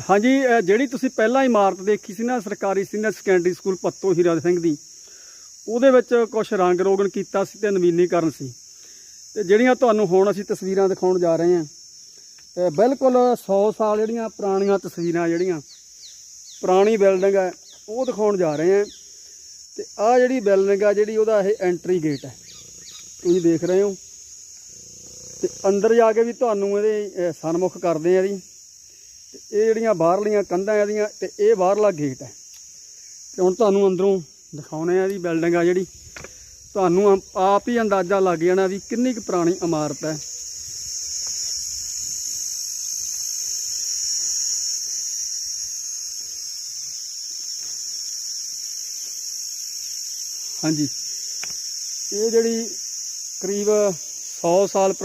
ਹਾਂਜੀ ਜਿਹੜੀ ਤੁਸੀਂ ਪਹਿਲਾਂ ਇਮਾਰਤ ਦੇਖੀ ਸੀ ਨਾ, ਸਰਕਾਰੀ senior secondary school Patto Hira Singh ਦੀ, ਉਹਦੇ ਵਿੱਚ ਕੁਝ ਰੰਗ ਰੋਗਨ ਕੀਤਾ ਸੀ ਤੇ ਨਵੀਨੀਕਰਨ ਸੀ। ਤੇ ਜਿਹੜੀਆਂ ਤੁਹਾਨੂੰ ਹੁਣ ਅਸੀਂ ਤਸਵੀਰਾਂ ਦਿਖਾਉਣ ਜਾ ਰਹੇ ਹਾਂ ਬਿਲਕੁਲ 100 ਸਾਲ ਜਿਹੜੀਆਂ ਪੁਰਾਣੀਆਂ ਤਸਵੀਰਾਂ ਜਿਹੜੀਆਂ, ਪੁਰਾਣੀ ਬਿਲਡਿੰਗ ਹੈ, ਉਹ ਦਿਖਾਉਣ ਜਾ ਰਹੇ ਹਾਂ। ਤੇ ਆਹ ਜਿਹੜੀ ਬਿਲਡਿੰਗ ਆ, ਜਿਹੜੀ ਉਹਦਾ ਇਹ ਐਂਟਰੀ ਗੇਟ ਹੈ। ਤੁਸੀਂ ਦੇਖ ਰਹੇ ਹੋ। ਤੇ ਅੰਦਰ ਜਾ ਕੇ ਵੀ ਤੁਹਾਨੂੰ ਇਹਦੇ ਅ, ਸਨਮੁਖ ਕਰਦੇ ਆ ਜੀ। ਤੇ ਇਹ ਜਿਹੜੀਆਂ ਬਾਹਰਲੀਆਂ ਕੰਧਾਂ ਇਹਦੀਆਂ ਤੇ ਇਹ ਬਾਹਰਲਾ ਗੇਟ ਹੈ। ਤੇ ਹੁਣ ਤੁਹਾਨੂੰ ਅੰਦਰੋਂ ਦਿਖਾਉਣੇ ਆ ਜੀ ਬਿਲਡਿੰਗ ਆ ਜਿਹੜੀ। ਤੁਹਾਨੂੰ ਆਪ- ਆਪ ਹੀ ਅੰਦਾਜ਼ਾ ਲੱਗ ਜਾਣਾ ਵੀ ਕਿੰਨੀ ਕੁ ਪੁਰਾਣੀ ਇਮਾਰਤ ਹੈ। ਹਾਂਜੀ। ਇਹ ਜਿਹੜੀ ਕਰੀਬ 100 ਸਾਲ